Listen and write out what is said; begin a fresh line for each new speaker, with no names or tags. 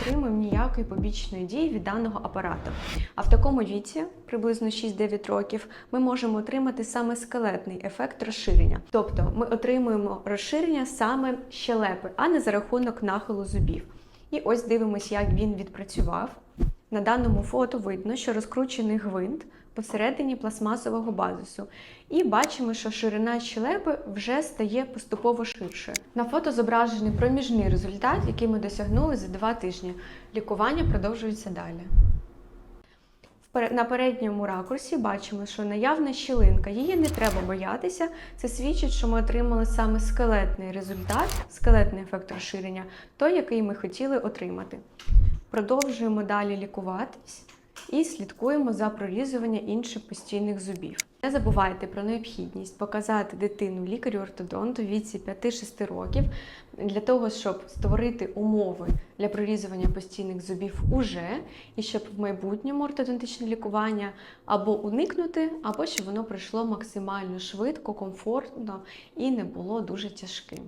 отримуємо ніякої побічної дії від даного апарату. А в такому віці, приблизно 6-9 років, ми можемо отримати саме скелетний ефект розширення. Тобто ми отримуємо розширення саме щелепи, а не за рахунок нахилу зубів. І ось дивимося, як він відпрацював. На даному фото видно, що розкручений гвинт посередині пластмасового базису. І бачимо, що ширина щелепи вже стає поступово ширшою. На фото зображений проміжний результат, який ми досягнули за два тижні. Лікування продовжується далі. На передньому ракурсі бачимо, що наявна щілинка, її не треба боятися. Це свідчить, що ми отримали саме скелетний результат, скелетний ефект розширення, той, який ми хотіли отримати. Продовжуємо далі лікуватись і слідкуємо за прорізуванням інших постійних зубів. Не забувайте про необхідність показати дитину лікарю-ортодонту віці 5-6 років для того, щоб створити умови для прорізування постійних зубів уже, і щоб в майбутньому ортодонтичне лікування або уникнути, або щоб воно пройшло максимально швидко, комфортно і не було дуже тяжким.